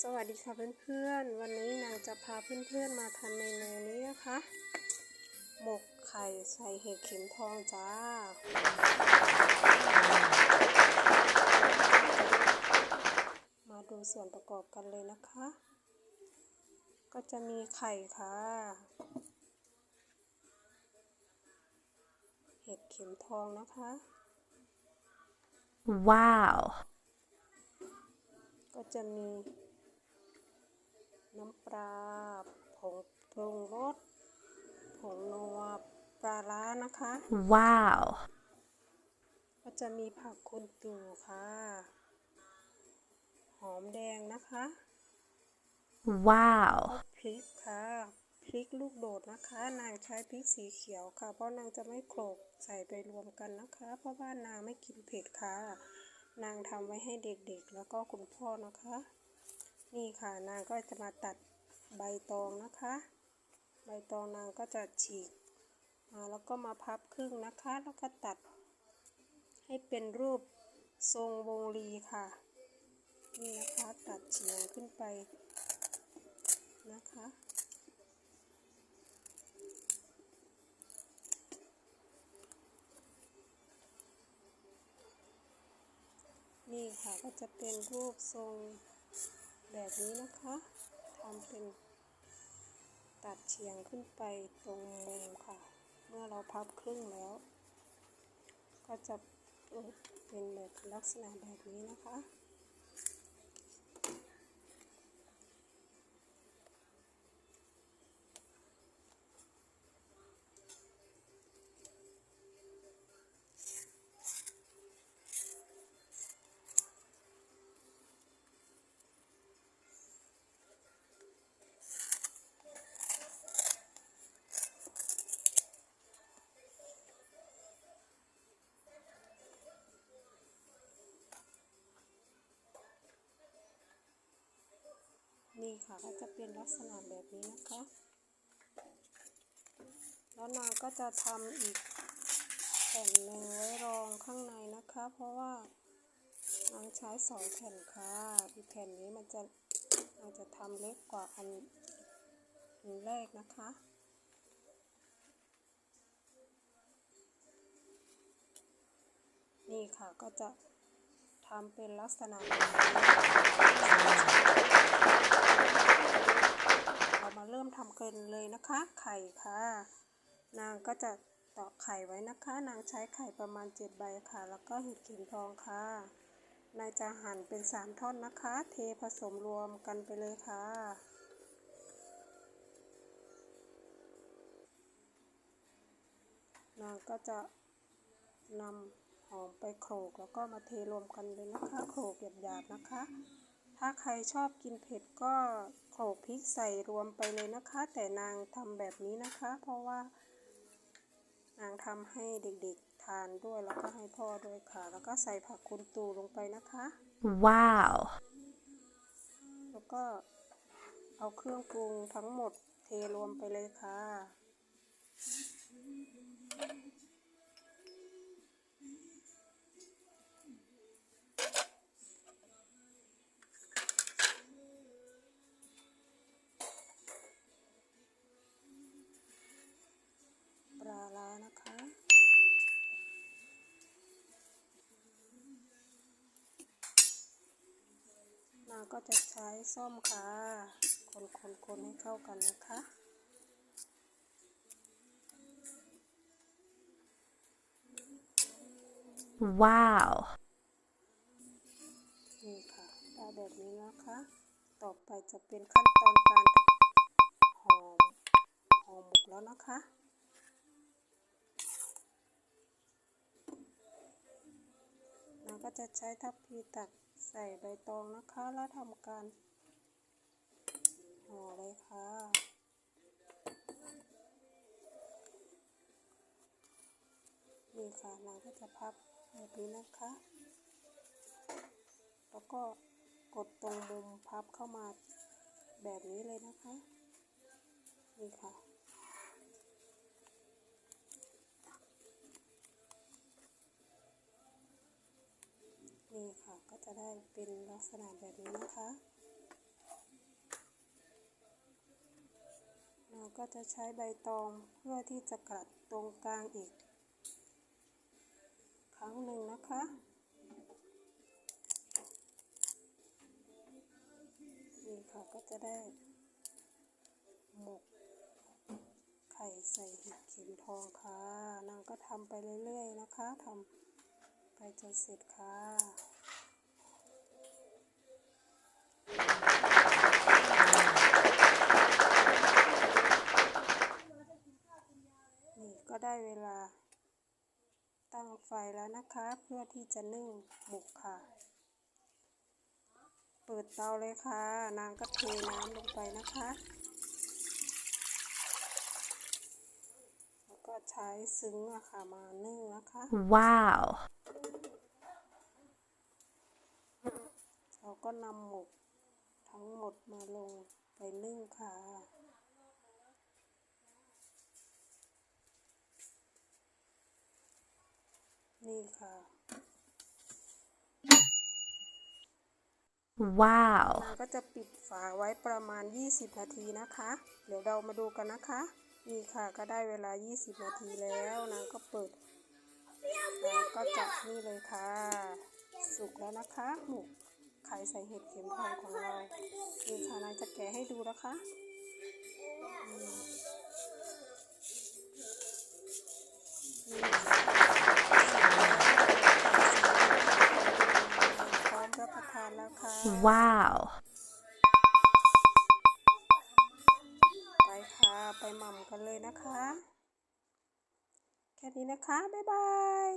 สวัสดีค่ะเพื่อนๆ วันนี้นางจะพาเพื่อนๆมาทำเมนูนี้นะคะ หมกไข่ใส่เห็ดเข็มทองจ้า มาดูส่วนประกอบกันเลยนะคะ ก็จะมีไข่ค่ะ เห็ดเข็มทองนะคะ Wow. ก็จะมี น้ำปลา ผงปรุงรส ผงนัว ปลาร้านะคะ Wow. ก็จะมีผักคุณตู่ค่ะ หอมแดงนะคะ Wow. พริกค่ะ พริกลูกโดดนะคะ นางใช้พริกสีเขียวค่ะ เพราะนางจะไม่โขลกใส่ไปรวมกันนะคะ เพราะว่านางไม่กินเผ็ดค่ะ นางทำไว้ให้เด็กๆ แล้วก็คุณพ่อนะคะ นี่ค่ะนางก็จะมาตัดใบตองนะคะ ใบตองนางก็จะฉีกมาแล้วก็มาพับครึ่งนะคะ แล้วก็ตัด ให้เป็นรูปทรงวงรีค่ะ นี่นะคะตัดเฉียงขึ้นไปนะคะนี่ค่ะก็จะเป็นรูปทรง แบบนี้นะคะทำเป็นตัดเฉียงขึ้นไปตรงมุมค่ะ เมื่อเราพับครึ่งแล้ว ก็จะเป็นแบบลักษณะแบบนี้นะคะ นี่ค่ะก็จะเป็นลักษณะแบบนี้นะคะ แล้วนางก็จะทำอีกแผ่นหนึ่งไว้รองข้างในนะคะ เพราะว่านางใช้สองแผ่นค่ะ อีกแผ่นนี้มันจะนางจะทำเล็กกว่าอันอันแรกนะคะนี่ค่ะก็จะทำเป็นลักษณะแบบนี้ เรา มาเริ่มทำกันเลยนะคะ ไข่ค่ะ นางก็จะตอกไข่ไว้นะคะ นางใช้ไข่ประมาณเจ็ดใบค่ะ แล้วก็เห็ดข็มทองค่ะนายจะหั่นเป็นสามท่อนนะคะ เทผสมรวมกันไปเลยค่ะนางก็จะนำหอมไปโขลกแล้วก็มาเทรวมกันเลยนะคะ โขลกหยาบๆนะคะ ถ้าใครชอบกินเผ็ดก็โขลกพริกใส่รวมไปเลยนะคะ แต่นางทำแบบนี้นะคะ เพราะว่า นางทำให้เด็กๆทานด้วยแล้วก็ให้พ่อด้วยค่ะ แล้วก็ใส่ผักคุณตูลงไปนะคะ Wow. แล้วก็เอาเครื่องปรุงทั้งหมดเทรวมไปเลยค่ะ ก็จะใช้ส้อมค่ะ คนคนคนให้เข้ากันนะคะ Wow. นี่ค่ะ ได้แบบนี้นะคะ ต่อไปจะเป็นขั้นตอนการห่อห่อหมกแล้วนะคะนางก็จะใช้ทัพพีตัก ใส่ใบตองนะคะ แล้วทำการห่อเลยค่ะนี่ค่ะนาก็จะพับแบบนี้นะคะ แล้วก็กดตรงมุมพับเข้ามาแบบนี้เลยนะคะ นี่ค่ะ ค่ะ ก็จะได้เป็นลักษณะแบบนี้นะคะ เราก็จะใช้ใบตองเพื่อที่จะกลัดตรงกลางอีก ครั้งหนึ่งนะคะนี่ค่ะก็จะได้หมกไข่ใส่หินเข็มทองค่ะนางก็ทำไปเรื่อยๆนะคะทำ ไปจนเสร็จค่ะนี่ก็ได้เวลา ตั้งไฟแล้วนะคะ เพื่อที่จะนึ่งหมกค่ะ เปิดเตาเลยค่ะ นางก็เทน้ำลงไปนะคะ แล้วก็ใช้ซึ้งอะค่ะมานึ่งนะคะ Wow. เราก็นำหมกทั้งหมดมาลงไปนึ่งค่ะนี่ค่ะ Wow. นางก็จะปิดฝาไว้ประมาณ 20 นาทีนะคะ เดี๋ยวเรามาดูกันนะคะ นี่ค่ะก็ได้เวลา 20 นาทีแล้วนางก็เปิดนางก็จะนี่เลยค่ะ สุกแล้วนะคะหมูไข่ใส่เห็ดเข็มทองของเรานี่ค่ะนางจะแกะให้ดูนะคะอืมนี่พร้อมรับประทานแล้ว ไปหม่ำกันเลยนะคะ แค่นี้นะคะ บ๊ายบาย